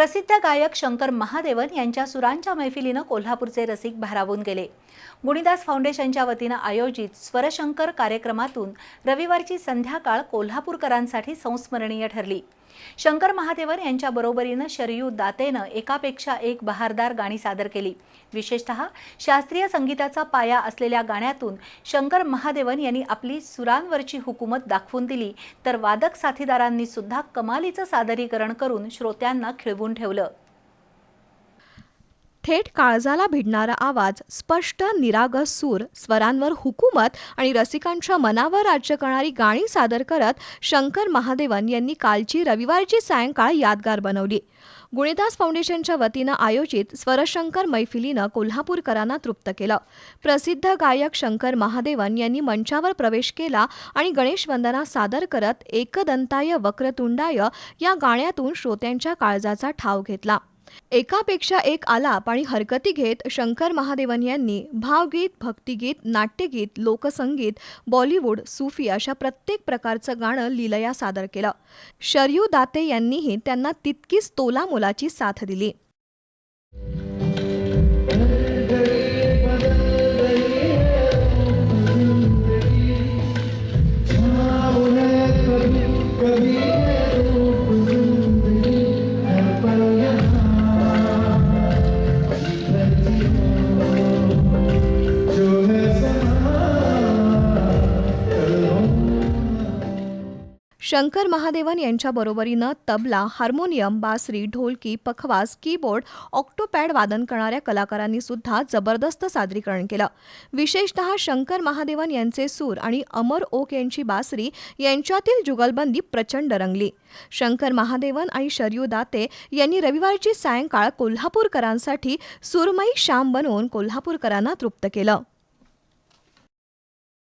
प्रसिद्ध गायक शंकर महादेवन यांच्या सुरांच्या मैफिलीनं कोल्हापूरचे रसिक भारावून गेले. गुणीदास फाउंडेशनच्या वतीनं आयोजित स्वरशंकर कार्यक्रमातून रविवारची संध्याकाळ कोल्हापूरकरांसाठी संस्मरणीय ठरली. शंकर महादेवन यांच्या बरोबरीनं शरयू दातेनं एकापेक्षा एक बहारदार गाणी सादर केली. विशेषतः शास्त्रीय संगीताचा पाया असलेल्या गाण्यातून शंकर महादेवन यांनी आपली सुरांवरची हुकूमत दाखवून दिली तर वादक साथीदारांनी सुद्धा कमालीचं सादरीकरण करून श्रोत्यांना खिळवून ठेवलं. थेट काळजाला भिडणारा आवाज स्पष्ट निरागस सूर स्वरांवर हुकूमत आणि रसिकांच्या मनावर राज्य करणारी गाणी सादर करत शंकर महादेवन यांनी कालची रविवारची सायंकाळ यादगार बनवली. गुणीदास फाउंडेशनच्या वतीनं आयोजित स्वरशंकर मैफिलीनं कोल्हापूरकरांना तृप्त केलं. प्रसिद्ध गायक शंकर महादेवन यांनी मंचावर प्रवेश केला आणि गणेश वंदना सादर करत एकदंताय वक्रतुंडाय या गाण्यातून श्रोत्यांच्या काळजाचा ठाव घेतला. एकापेक्षा एक आलाप आणि हरकती घेत शंकर महादेवन यांनी भावगीत भक्तिगीत नाट्यगीत लोकसंगीत बॉलिवूड सुफी अशा प्रत्येक प्रकारचं गाणं लीलया सादर केलं. शरयू दाते यांनीही त्यांना तितकीच तोलामोलाची साथ दिली. शंकर महादेवन यांच्या बरोबरीनं तबला हार्मोनियम बासरी ढोलकी पखवास कीबोर्ड ऑक्टोपॅड वादन करणाऱ्या कलाकारांनी सुद्धा जबरदस्त सादरीकरण केलं. विशेषतः शंकर महादेवन यांचे सूर आणि अमर ओक यांची बासरी यांच्यातील जुगलबंदी प्रचंड रंगली. शंकर महादेवन आणि शरयू दाते यांनी रविवारची सायंकाळ कोल्हापूरकरांसाठी सुरमई श्याम बनवून कोल्हापूरकरांना तृप्त केलं.